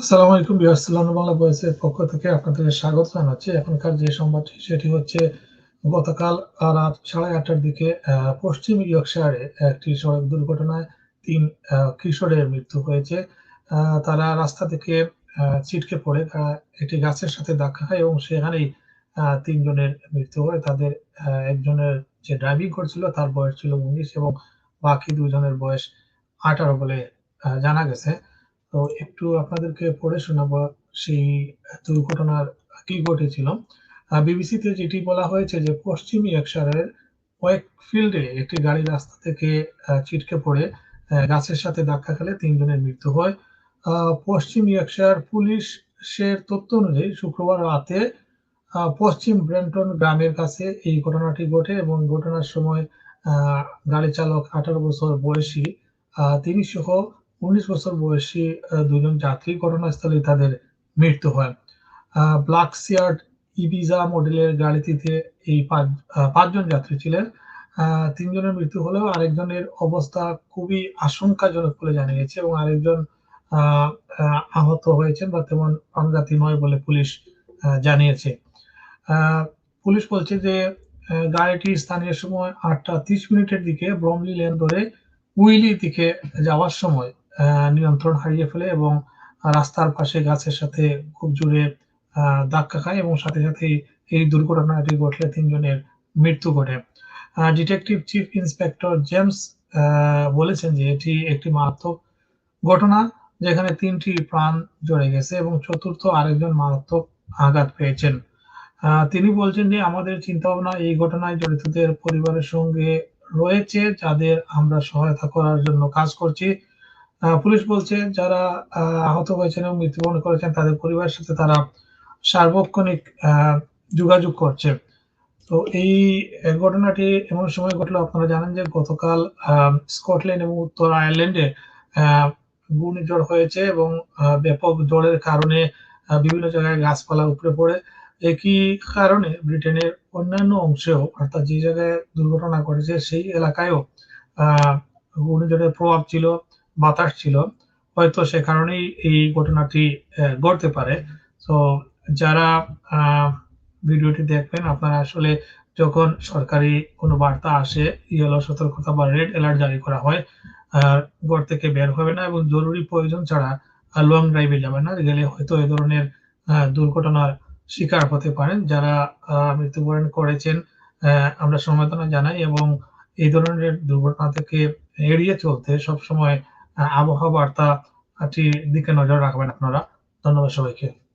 আসসালামু আলাইকুম বিহার বাংলা ভয়েসের পক্ষ থেকে আপনাদের স্বাগত জানাচ্ছি। এখনকার যে সংবাদটি, সেটি হচ্ছে গতকাল রাত সাড়ে আটটার দিকে পশ্চিম ইয়র্কশায়ারে একটি সড়ক দুর্ঘটনায় তিন কিশোরের মৃত্যু হয়েছে। তারা রাস্তা থেকে ছিটকে পড়ে একটি গাছের সাথে ধাক্কা খায় এবং সেখানেই তিনজনের মৃত্যু হয়। তাদের একজনের যে ড্রাইভিং করছিল, তার বয়স ছিল উনিশ এবং বাকি দুজনের বয়স আঠারো বলে জানা গেছে। তো একটু আপনাদেরকে পড়ে শোনাবো সেই দুর্ঘটনার কি ঘটেছিল। বিবিসিতে যেটি বলা হয়েছে যে পশ্চিম ইয়র্কশায়ারের ওয়েকফিল্ডে একটি গাড়ি রাস্তা থেকে ছিটকে পড়ে গাছের সাথে ধাক্কা খেলে তিনজনের মৃত্যু হয়। পশ্চিম ইয়র্কশায়ার পুলিশের তথ্য অনুযায়ী শুক্রবার রাতে পশ্চিম ব্রেন্টন গ্রামের কাছে এই ঘটনাটি ঘটে এবং ঘটনার সময় গাড়ি চালক আঠারো বছর বয়সী তিনি সহ উনিশ বছর বয়সী দুজন যাত্রী ঘটনাস্থলে তাদের মৃত্যু হয়। ব্ল্যাক সিয়ার্ড ইবিজা মডেলের গাড়িটিতে এই পাঁচ পাঁচজন যাত্রী ছিলেন। তিনজনের মৃত্যু হলেও আরেকজনের অবস্থা খুবই আশঙ্কাজনক বলে জানা গেছে এবং আরেকজন আহ, আহ, আহত হয়েছেন বা তেমন প্রাণঘাতী নয় বলে পুলিশ জানিয়েছে। পুলিশ বলছে যে গাড়িটি স্থানীয় সময় আটটা তিরিশ মিনিটের দিকে ব্রমলি লেন ধরে উইলি দিকে যাওয়ার সময় নিয়ন্ত্রণ হারিয়ে ফেলে এবং রাস্তার পাশে গাছের সাথে খুব জোরে ধাক্কা খায় এবং সাথে সাথে এই দুর্ঘটনাটি ঘটলে তিনজনের মৃত্যু ঘটে। ডিটেকটিভ চিফ ইন্সপেক্টর জেমস বলেছেন যে এটি একটি মারাত্মক ঘটনা যেখানে তিনটি প্রাণ জড়ে গেছে এবং চতুর্থ আরেকজন মারাত্মক আঘাত পেয়েছেন। তিনি বলছেন যে আমাদের চিন্তা ভাবনা এই ঘটনায় জড়িতদের পরিবারের সঙ্গে রয়েছে, যাদের আমরা সহায়তা করার জন্য কাজ করছি। পুলিশ বলছে যারা আহত হয়েছেন এবং মৃত্যুবরণ করেছেন, তাদের পরিবারের সাথে তারা সার্বক্ষণিক যোগাযোগ করছে। তো এই ঘটনাটি এমন সময় ঘটলো, আপনারা জানেন যে গতকাল স্কটল্যান্ড এবং উত্তর আয়ারল্যান্ডে ঘূর্ণিঝড় হয়েছে এবং ব্যাপক ঝড়ের কারণে বিভিন্ন জায়গায় গাছপালা উপড়ে পড়ে। একই কারণে ব্রিটেনের অন্যান্য অংশেও, অর্থাৎ যে জায়গায় দুর্ঘটনা ঘটেছে, সেই এলাকায়ও ঘূর্ণিঝড়ের প্রভাব ছিল। বাতাস ছিল হয়তো সে কারণেই এই ঘটনাটি ঘটতে পারে। তো যারা ভিডিওটি দেখবেন আপনারা আসলে যখন সরকারি কোনো বার্তা আসে ইয়েলো সতর্কতা বা রেড অ্যালার্ট জারি করা হয় আহ, ঘর থেকে বের হবে না এবং জরুরি প্রয়োজন ছাড়া লং ড্রাইভে যাবেন না। গেলে হয়তো এ ধরনের দুর্ঘটনার শিকার হতে পারেন। যারা মৃত্যুবরণ করেছেন আমরা সমবেদনা জানাই এবং এই ধরনের দুর্ঘটনা থেকে এড়িয়ে চলতে সবসময় আবহাওয়া বার্তাটির দিকে নজর রাখবেন আপনারা। ধন্যবাদ সবাইকে।